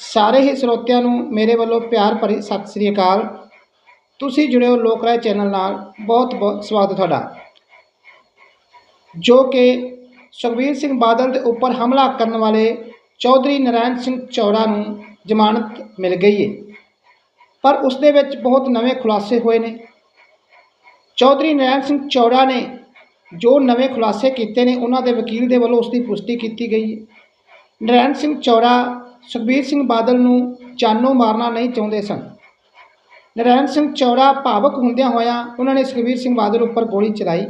ਸਾਰੇ ਹੀ ਸਰੋਤਿਆਂ ਨੂੰ ਮੇਰੇ ਵੱਲੋਂ ਪਿਆਰ ਭਰੀ ਸਤਿ ਸ੍ਰੀ ਅਕਾਲ। ਤੁਸੀਂ ਜੁੜੇ ਹੋ ਲੋਕ ਰਾਏ ਚੈਨਲ ਨਾਲ। ਬਹੁਤ ਬਹੁਤ ਸਵਾਗਤ ਤੁਹਾਡਾ। ਜੋ ਕਿ ਸੁਖਬੀਰ ਸਿੰਘ ਬਾਦਲ ਦੇ ਉੱਪਰ ਹਮਲਾ ਕਰਨ ਵਾਲੇ ਚੌਧਰੀ ਨਰਾਇਣ ਸਿੰਘ ਚੌੜਾ ਨੂੰ ਜ਼ਮਾਨਤ ਮਿਲ ਗਈ ਹੈ ਪਰ ਉਸ ਦੇ ਵਿੱਚ ਬਹੁਤ ਨਵੇਂ ਖੁਲਾਸੇ ਹੋਏ ਨੇ। ਚੌਧਰੀ ਨਰਾਇਣ ਸਿੰਘ ਚੌੜਾ ਨੇ ਜੋ ਨਵੇਂ ਖੁਲਾਸੇ ਕੀਤੇ ਨੇ, ਉਹਨਾਂ ਦੇ ਵਕੀਲ ਦੇ ਵੱਲੋਂ ਉਸ ਦੀ ਪੁਸ਼ਟੀ ਕੀਤੀ ਗਈ ਹੈ ਨਰੈਣ ਸਿੰਘ ਚੌੜਾ, ਸੁਖਬੀਰ ਸਿੰਘ ਬਾਦਲ ਨੂੰ ਜਾਨੋਂ ਮਾਰਨਾ ਨਹੀਂ ਚਾਹੁੰਦੇ ਸਨ। ਨਰੈਣ ਸਿੰਘ ਚੌੜਾ ਭਾਵਕ ਹੁੰਦਿਆਂ ਹੋਇਆਂ ਉਹਨਾਂ ਨੇ ਸੁਖਬੀਰ ਸਿੰਘ ਬਾਦਲ ਉੱਪਰ ਗੋਲੀ ਚਲਾਈ।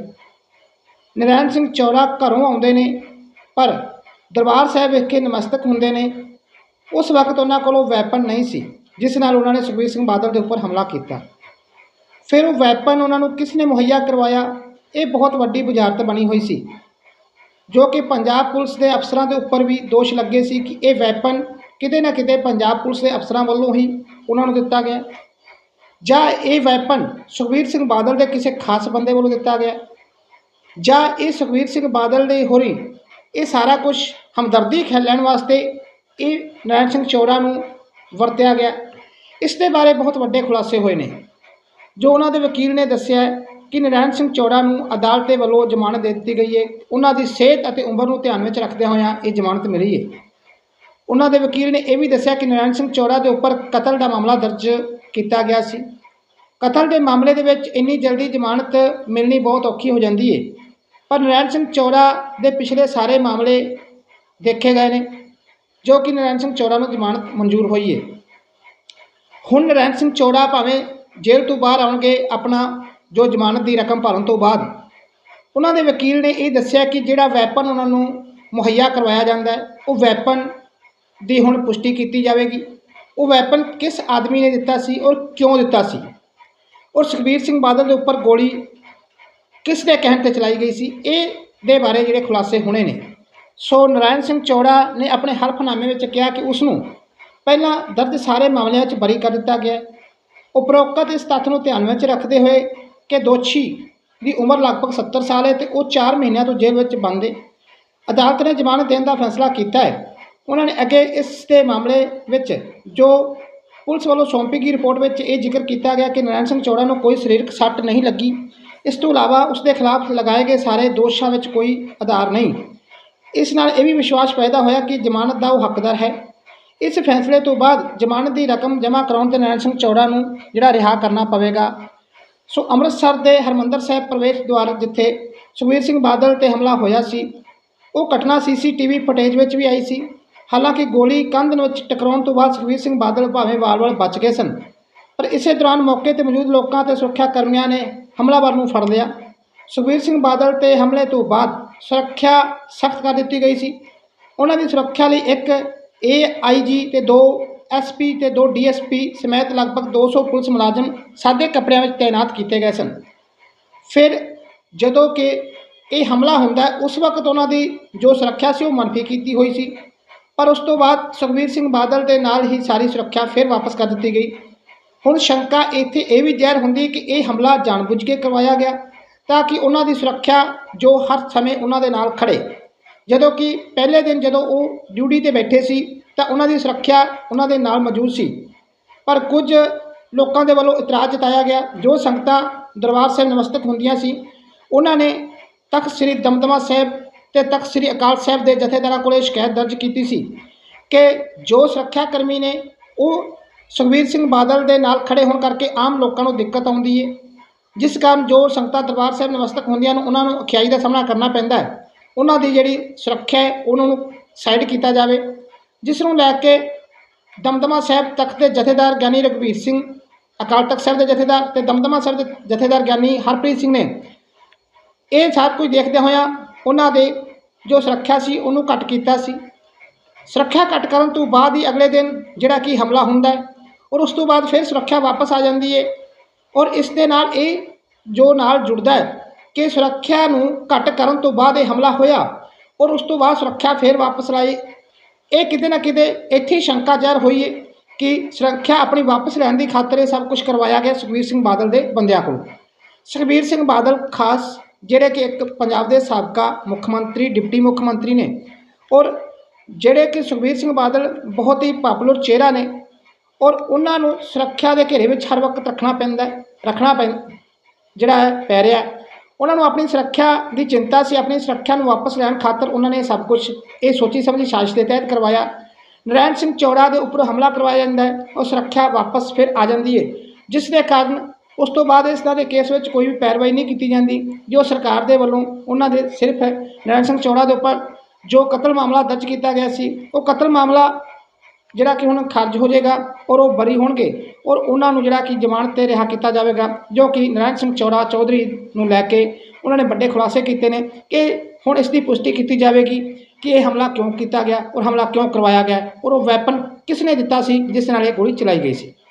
ਨਰੈਣ ਸਿੰਘ ਚੌੜਾ ਘਰੋਂ ਆਉਂਦੇ ਨੇ, ਪਰ ਦਰਬਾਰ ਸਾਹਿਬ ਵਿਖੇ ਨਮਸਤਕ ਹੁੰਦੇ ਨੇ। ਉਸ ਵਕਤ ਉਹਨਾਂ ਕੋਲੋਂ ਵੈਪਨ ਨਹੀਂ ਸੀ, ਜਿਸ ਨਾਲ ਉਹਨਾਂ ਨੇ ਸੁਖਬੀਰ ਸਿੰਘ ਬਾਦਲ ਦੇ ਉੱਪਰ ਹਮਲਾ ਕੀਤਾ। ਫਿਰ ਉਹ ਵੈਪਨ ਉਹਨਾਂ ਨੂੰ ਕਿਸ ਨੇ ਮੁਹੱਈਆ ਕਰਵਾਇਆ, ਇਹ ਬਹੁਤ ਵੱਡੀ ਬੁਝਾਰਤ ਬਣੀ ਹੋਈ ਸੀ। ਜੋ ਕਿ ਪੰਜਾਬ ਪੁਲਿਸ ਦੇ ਅਫਸਰਾਂ ਦੇ ਉੱਪਰ ਵੀ ਦੋਸ਼ ਲੱਗੇ ਸੀ ਕਿ ਇਹ ਵੈਪਨ ਕਿਤੇ ਨਾ ਕਿਤੇ ਪੰਜਾਬ ਪੁਲਿਸ ਦੇ ਅਫਸਰਾਂ ਵੱਲੋਂ ਹੀ ਉਹਨਾਂ ਨੂੰ ਦਿੱਤਾ ਗਿਆ। ਜਾਂ ਇਹ ਵੈਪਨ ਸੁਖਬੀਰ ਸਿੰਘ ਬਾਦਲ ਦੇ ਕਿਸੇ ਖਾਸ ਬੰਦੇ ਵੱਲੋਂ ਦਿੱਤਾ ਗਿਆ। ਜਾਂ ਇਹ ਸੁਖਬੀਰ ਸਿੰਘ ਬਾਦਲ ਦੇ ਹੋਰੀ ਇਹ ਸਾਰਾ ਕੁਝ ਹਮਦਰਦੀ ਖੇਲਣ ਵਾਸਤੇ ਇਹ ਨਾਰਾਇਣ ਸਿੰਘ ਚੌੜਾ ਨੂੰ ਵਰਤਿਆ ਗਿਆ। ਇਸ ਦੇ ਬਾਰੇ ਬਹੁਤ ਵੱਡੇ ਖੁਲਾਸੇ ਹੋਏ ਨੇ। ਜੋ ਉਹਨਾਂ ਦੇ ਵਕੀਲ ਨੇ ਦੱਸਿਆ ਕਿ ਨਰਾਇਣ ਸਿੰਘ ਚੌੜਾ ਨੂੰ ਅਦਾਲਤ ਦੇ ਵੱਲੋਂ ਜ਼ਮਾਨਤ ਦੇ ਦਿੱਤੀ ਗਈ ਹੈ ਉਹਨਾਂ ਦੀ ਸਿਹਤ ਅਤੇ ਉਮਰ ਨੂੰ ਧਿਆਨ ਵਿੱਚ ਰੱਖਦਿਆਂ ਹੋਇਆਂ ਇਹ ਜ਼ਮਾਨਤ ਮਿਲੀ ਹੈ ਉਹਨਾਂ ਦੇ ਵਕੀਲ ਨੇ ਇਹ ਵੀ ਦੱਸਿਆ ਕਿ ਨਰਾਇਣ ਸਿੰਘ ਚੌੜਾ ਦੇ ਉੱਪਰ ਕਤਲ ਦਾ ਮਾਮਲਾ ਦਰਜ ਕੀਤਾ ਗਿਆ ਸੀ। ਕਤਲ ਦੇ ਮਾਮਲੇ ਦੇ ਵਿੱਚ ਇੰਨੀ ਜਲਦੀ ਜ਼ਮਾਨਤ ਮਿਲਣੀ ਬਹੁਤ ਔਖੀ ਹੋ ਜਾਂਦੀ ਹੈ ਪਰ ਨਰਾਇਣ ਸਿੰਘ ਚੌੜਾ ਦੇ ਪਿਛਲੇ ਸਾਰੇ ਮਾਮਲੇ ਦੇਖੇ ਗਏ ਨੇ, ਜੋ ਕਿ ਨਰਾਇਣ ਸਿੰਘ ਚੌੜਾ ਨੂੰ ਜ਼ਮਾਨਤ ਮਨਜ਼ੂਰ ਹੋਈ ਹੈ ਹੁਣ ਨਰਾਇਣ ਸਿੰਘ ਚੌੜਾ ਭਾਵੇਂ ਜੇਲ੍ਹ ਤੋਂ ਬਾਹਰ ਆਉਣਗੇ, ਆਪਣਾ ਜੋ ਜ਼ਮਾਨਤ ਦੀ ਰਕਮ ਭਰਨ ਤੋਂ ਬਾਅਦ। ਉਹਨਾਂ ਦੇ ਵਕੀਲ ਨੇ ਇਹ ਦੱਸਿਆ ਕਿ ਜਿਹੜਾ ਵੈਪਨ ਉਹਨਾਂ ਨੂੰ ਮੁਹੱਈਆ ਕਰਵਾਇਆ ਜਾਂਦਾ ਹੈ, ਉਹ ਵੈਪਨ ਦੀ ਹੁਣ ਪੁਸ਼ਟੀ ਕੀਤੀ ਜਾਵੇਗੀ। ਉਹ ਵੈਪਨ ਕਿਸ ਆਦਮੀ ਨੇ ਦਿੱਤਾ ਸੀ ਔਰ ਕਿਉਂ ਦਿੱਤਾ ਸੀ? ਔਰ ਸੁਖਬੀਰ ਸਿੰਘ ਬਾਦਲ ਦੇ ਉੱਪਰ ਗੋਲੀ ਕਿਸ ਦੇ ਕਹਿਣ ਤੇ ਚਲਾਈ ਗਈ ਸੀ? ਇਹ ਦੇ ਬਾਰੇ ਜਿਹੜੇ ਖੁਲਾਸੇ ਹੋਣੇ ਨੇ। ਸੋ ਨਰਾਇਣ ਸਿੰਘ ਚੌੜਾ ਨੇ ਆਪਣੇ ਹਲਫਨਾਮੇ ਵਿੱਚ ਕਿਹਾ ਕਿ ਉਸ ਨੂੰ ਪਹਿਲਾਂ ਦਰਜ ਸਾਰੇ ਮਾਮਲਿਆਂ ਵਿੱਚ ਬਰੀ ਕਰ ਦਿੱਤਾ ਗਿਆ ਉਪਰੋਕਤ ਇਸ ਤੱਥ ਨੂੰ ਧਿਆਨ ਵਿੱਚ ਰੱਖਦੇ ਹੋਏ ਕਿ ਦੋਸ਼ੀ ਦੀ ਉਮਰ ਲਗਭਗ 70 ਸਾਲ ਹੈ ਤੇ ਉਹ 4 ਮਹੀਨਿਆਂ ਤੋਂ ਜੇਲ੍ਹ ਵਿੱਚ ਬੰਦ ਹੈ। ਅਦਾਲਤ ਨੇ ਜ਼ਮਾਨਤ ਦੇਣ ਦਾ ਫੈਸਲਾ ਕੀਤਾ ਹੈ। ਉਹਨਾਂ ਨੇ ਅੱਗੇ ਇਸ ਦੇ ਮਾਮਲੇ ਵਿੱਚ ਜੋ ਪੁਲਿਸ ਵੱਲੋਂ ਸੌਂਪੀ ਗਈ ਰਿਪੋਰਟ ਵਿੱਚ ਇਹ ਜ਼ਿਕਰ ਕੀਤਾ ਗਿਆ ਕਿ ਨਰਾਇਣ ਸਿੰਘ ਚੌੜਾ ਨੂੰ ਕੋਈ ਸਰੀਰਕ ਸੱਟ ਨਹੀਂ ਲੱਗੀ। ਇਸ ਤੋਂ ਇਲਾਵਾ ਉਸ ਦੇ ਖਿਲਾਫ ਲਗਾਏ ਗਏ ਸਾਰੇ ਦੋਸ਼ਾਂ ਵਿੱਚ ਕੋਈ ਆਧਾਰ ਨਹੀਂ। ਇਸ ਨਾਲ ਇਹ ਵੀ ਵਿਸ਼ਵਾਸ ਪੈਦਾ ਹੋਇਆ ਕਿ ਜ਼ਮਾਨਤ ਦਾ ਉਹ ਹੱਕਦਾਰ ਹੈ। ਇਸ ਫੈਸਲੇ ਤੋਂ ਬਾਅਦ ਜ਼ਮਾਨਤ ਦੀ ਰਕਮ ਜਮ੍ਹਾਂ ਕਰਾਉਣ ਤੇ ਨਰਾਇਣ ਸਿੰਘ ਚੌੜਾ ਨੂੰ ਜਿਹੜਾ ਰਿਹਾ ਕਰਨਾ ਪਵੇਗਾ। ਸੋ ਅੰਮ੍ਰਿਤਸਰ ਦੇ ਹਰਮੰਦਰ ਸਾਹਿਬ ਪ੍ਰਵੇਸ਼ ਦੁਆਰ ਜਿੱਥੇ ਸੁਖਬੀਰ ਸਿੰਘ ਬਾਦਲ ਤੇ ਹਮਲਾ ਹੋਇਆ ਸੀ, ਉਹ ਘਟਨਾ ਸੀਸੀਟੀਵੀ ਫੁਟੇਜ ਵਿੱਚ ਵੀ ਆਈ ਸੀ। ਹਾਲਾਂਕਿ ਗੋਲੀ ਕੰਧ ਵਿੱਚ ਟਕਰਾਉਣ ਤੋਂ ਬਾਅਦ ਸੁਖਬੀਰ ਸਿੰਘ ਬਾਦਲ ਭਾਵੇਂ ਵਾਲ-ਵਾਲ ਬਚ ਗਏ ਸਨ, ਪਰ ਇਸੇ ਦੌਰਾਨ ਮੌਕੇ ਤੇ ਮੌਜੂਦ ਲੋਕਾਂ ਤੇ ਸੁਰੱਖਿਆ ਕਰਮੀਆਂ ਨੇ ਹਮਲਾਵਰ ਨੂੰ ਫੜ ਲਿਆ। ਸੁਖਬੀਰ ਸਿੰਘ ਬਾਦਲ ਤੇ ਹਮਲੇ ਤੋਂ ਬਾਅਦ ਸੁਰੱਖਿਆ ਸਖਤ ਕਰ ਦਿੱਤੀ ਗਈ ਸੀ। ਉਹਨਾਂ ਦੀ ਸੁਰੱਖਿਆ ਲਈ ਇੱਕ ਏਆਈਜੀ ਤੇ ਦੋ ਐਸਪੀ ਤੇ ਦੋ ਡੀਐਸਪੀ ਸਮੇਤ ਲਗਭਗ 200 ਪੁਲਿਸ ਮੁਲਾਜ਼ਮ ਸਾਦੇ ਕੱਪੜਿਆਂ ਵਿੱਚ ਤਾਇਨਾਤ ਕੀਤੇ ਗਏ ਸਨ। ਫਿਰ ਜਦੋਂ ਕਿ ਇਹ ਹਮਲਾ ਹੁੰਦਾ, ਉਸ ਵਕਤ ਉਹਨਾਂ ਦੀ ਜੋ ਸੁਰੱਖਿਆ ਸੀ ਉਹ ਮਨਫੀ ਕੀਤੀ ਹੋਈ ਸੀ। ਪਰ ਉਸ ਤੋਂ ਬਾਅਦ ਸੁਖਬੀਰ ਸਿੰਘ ਬਾਦਲ ਦੇ ਨਾਲ ਹੀ ਸਾਰੀ ਸੁਰੱਖਿਆ ਫਿਰ ਵਾਪਸ ਕਰ ਦਿੱਤੀ ਗਈ। ਹੁਣ ਸ਼ੰਕਾ ਇੱਥੇ ਇਹ ਵੀ ਜ਼ਹਿਰ ਹੁੰਦੀ ਕਿ ਇਹ ਹਮਲਾ ਜਾਣਬੁੱਝ ਕੇ ਕਰਵਾਇਆ ਗਿਆ ਤਾਂ ਕਿ ਉਹਨਾਂ ਦੀ ਸੁਰੱਖਿਆ ਜੋ ਹਰ ਸਮੇਂ ਉਹਨਾਂ ਦੇ ਨਾਲ ਖੜੇ ਜਦੋਂ ਕਿ ਪਹਿਲੇ ਦਿਨ ਜਦੋਂ ਉਹ ਡਿਊਟੀ ਤੇ ਬੈਠੇ ਸੀ ਤਾਂ ਉਹਨਾਂ ਦੀ ਸੁਰੱਖਿਆ ਉਹਨਾਂ ਦੇ ਨਾਲ ਮੌਜੂਦ ਸੀ। ਪਰ ਕੁਝ ਲੋਕਾਂ ਦੇ ਵੱਲੋਂ ਇਤਰਾਜ਼ ਜਤਾਇਆ ਗਿਆ, ਜੋ ਸੰਗਤਾਂ ਦਰਬਾਰ ਸਾਹਿਬ ਨਮਸਤਕ ਹੁੰਦੀਆਂ ਸੀ, ਉਹਨਾਂ ਨੇ ਤਖਤ ਸ੍ਰੀ ਦਮਦਮਾ ਸਾਹਿਬ ਤੇ ਤਖਤ ਸ੍ਰੀ ਅਕਾਲ ਸਾਹਿਬ ਦੇ ਜਥੇਦਾਰਾਂ ਕੋਲੇ ਸ਼ਿਕਾਇਤ ਦਰਜ ਕੀਤੀ ਸੀ ਕਿ ਜੋ ਸੁਰੱਖਿਆ ਕਰਮੀ ਨੇ, ਉਹ ਸੁਖਬੀਰ ਸਿੰਘ ਬਾਦਲ ਦੇ ਨਾਲ ਖੜੇ ਹੋਣ ਕਰਕੇ ਆਮ ਲੋਕਾਂ ਨੂੰ ਦਿੱਕਤ ਆਉਂਦੀ ਹੈ ਜਿਸ ਕਾਰਨ ਜੋ ਸੰਗਤਾਂ ਦਰਬਾਰ ਸਾਹਿਬ ਨਮਸਤਕ ਹੁੰਦੀਆਂ ਨੇ, ਉਹਨਾਂ ਨੂੰ ਅਖਿਆਈ ਦਾ ਸਾਹਮਣਾ ਕਰਨਾ ਪੈਂਦਾ ਹੈ। ਉਹਨਾਂ ਦੀ ਜਿਹੜੀ ਸੁਰੱਖਿਆ ਹੈ, ਉਹਨਾਂ ਨੂੰ ਸਾਈਡ ਕੀਤਾ ਜਾਵੇ। ਜਿਸ ਨੂੰ ਲੈ ਕੇ ਦਮਦਮਾ ਸਾਹਿਬ ਤਖਤ ਦੇ ਜਥੇਦਾਰ ਗਿਆਨੀ ਰਘਵੀਰ ਸਿੰਘ, ਅਕਾਲ ਤਖਤ ਸਾਹਿਬ ਦੇ ਜਥੇਦਾਰ ਤੇ ਦਮਦਮਾ ਸਾਹਿਬ ਦੇ ਜਥੇਦਾਰ ਗਿਆਨੀ ਹਰਪ੍ਰੀਤ ਸਿੰਘ ਨੇ ਇਹ ਸਭ ਕੁਝ ਦੇਖਦੇ ਹੋਇਆਂ ਉਹਨਾਂ ਦੇ ਜੋ ਸੁਰੱਖਿਆ ਸੀ ਉਹਨੂੰ ਘੱਟ ਕੀਤਾ ਸੀ। ਸੁਰੱਖਿਆ ਘੱਟ ਕਰਨ ਤੋਂ ਬਾਅਦ ਹੀ ਅਗਲੇ ਦਿਨ ਜਿਹੜਾ ਕਿ ਹਮਲਾ ਹੁੰਦਾ ਹੈ ਔਰ ਉਸ ਤੋਂ ਬਾਅਦ ਫਿਰ ਸੁਰੱਖਿਆ ਵਾਪਸ ਆ ਜਾਂਦੀ ਹੈ ਔਰ ਇਸ ਦੇ ਨਾਲ ਇਹ ਜੋ ਨਾਲ ਜੁੜਦਾ ਹੈ ਕਿ ਸੁਰੱਖਿਆ ਨੂੰ ਘੱਟ ਕਰਨ ਤੋਂ ਬਾਅਦ ਇਹ ਹਮਲਾ ਹੋਇਆ ਔਰ ਉਸ ਤੋਂ ਬਾਅਦ ਸੁਰੱਖਿਆ ਫਿਰ ਵਾਪਸ ਲਾਈ ਇਹ ਕਿਤੇ ਨਾ ਕਿਤੇ ਇੱਥੇ ਸ਼ੰਕਾ ਜ਼ਾਹਰ ਹੋਈ ਹੈ ਕਿ ਸੁਰੱਖਿਆ ਆਪਣੀ ਵਾਪਸ ਲੈਣ ਦੀ ਖਾਤਰ ਇਹ ਸਭ ਕੁਝ ਕਰਵਾਇਆ ਗਿਆ ਸੁਖਬੀਰ ਸਿੰਘ ਬਾਦਲ ਦੇ ਬੰਦਿਆਂ ਕੋਲ। ਸੁਖਬੀਰ ਸਿੰਘ ਬਾਦਲ ਖਾਸ ਜਿਹੜੇ ਕਿ ਇੱਕ ਪੰਜਾਬ ਦੇ ਸਾਬਕਾ ਮੁੱਖ ਮੰਤਰੀ, ਡਿਪਟੀ ਮੁੱਖ ਮੰਤਰੀ ਨੇ ਔਰ ਜਿਹੜੇ ਕਿ ਸੁਖਬੀਰ ਸਿੰਘ ਬਾਦਲ ਬਹੁਤ ਹੀ ਪਾਪੂਲਰ ਚਿਹਰਾ ਨੇ ਔਰ ਉਹਨਾਂ ਨੂੰ ਸੁਰੱਖਿਆ ਦੇ ਘੇਰੇ ਵਿੱਚ ਹਰ ਵਕਤ ਰੱਖਣਾ ਪੈਂਦਾ ਰੱਖਣਾ ਪੈ, ਜਿਹੜਾ ਹੈ, ਪੈ ਰਿਹਾ ਉਹਨਾਂ ਨੂੰ ਆਪਣੀ ਸੁਰੱਖਿਆ ਦੀ ਚਿੰਤਾ ਸੀ, ਆਪਣੀ ਸੁਰੱਖਿਆ ਨੂੰ ਵਾਪਸ ਲੈਣ ਖਾਤਰ ਉਹਨਾਂ ਨੇ ਸਭ ਕੁਝ ਇਹ ਸੋਚੀ ਸਮਝੀ ਸਾਜ਼ਿਸ਼ ਦੇ ਤਹਿਤ ਕਰਵਾਇਆ। ਨਰੈਣ ਸਿੰਘ ਚੌੜਾ ਦੇ ਉੱਪਰ ਹਮਲਾ ਕਰਵਾਇਆ ਜਾਂਦਾ ਹੈ ਔਰ ਸੁਰੱਖਿਆ ਵਾਪਸ ਫਿਰ ਆ ਜਾਂਦੀ ਹੈ। ਜਿਸ ਦੇ ਕਾਰਨ ਉਸ ਤੋਂ ਬਾਅਦ ਇਸ ਤਰ੍ਹਾਂ ਦੇ ਕੇਸ ਵਿੱਚ ਕੋਈ ਵੀ ਪੈਰਵਾਈ ਨਹੀਂ ਕੀਤੀ ਜਾਂਦੀ, ਜੋ ਸਰਕਾਰ ਦੇ ਵੱਲੋਂ ਉਹਨਾਂ ਦੇ ਸਿਰਫ ਨਰੈਣ ਸਿੰਘ ਚੌੜਾ ਦੇ ਉੱਪਰ ਜੋ ਕਤਲ ਮਾਮਲਾ ਦਰਜ ਕੀਤਾ ਗਿਆ ਸੀ, ਉਹ ਕਤਲ ਮਾਮਲਾ ਜਿਹੜਾ ਕਿ ਹੁਣ ਖਰਚ ਹੋ ਜਾਏਗਾ ਔਰ ਉਹ ਬਰੀ ਹੋਣਗੇ ਔਰ ਉਹਨਾਂ ਨੂੰ ਜਿਹੜਾ ਕਿ ਜ਼ਮਾਨਤ ਤੇ ਰਿਹਾ ਕੀਤਾ ਜਾਵੇਗਾ, ਜੋ ਕਿ ਨਰਾਇਣ ਸਿੰਘ ਚੌੜਾ ਚੌਧਰੀ ਨੂੰ ਲੈ ਕੇ ਉਹਨਾਂ ਨੇ ਵੱਡੇ ਖੁਲਾਸੇ ਕੀਤੇ ਨੇ ਕਿ ਹੁਣ ਇਸ ਦੀ ਪੁਸ਼ਟੀ ਕੀਤੀ ਜਾਵੇਗੀ ਕਿ ਇਹ ਹਮਲਾ ਕਿਉਂ ਕੀਤਾ ਗਿਆ ਔਰ ਹਮਲਾ ਕਿਉਂ ਕਰਵਾਇਆ ਗਿਆ ਔਰ ਉਹ ਵੈਪਨ ਕਿਸ ਨੇ ਦਿੱਤਾ ਸੀ, ਜਿਸ ਨਾਲ ਇਹ ਗੋਲੀ ਚਲਾਈ ਗਈ ਸੀ।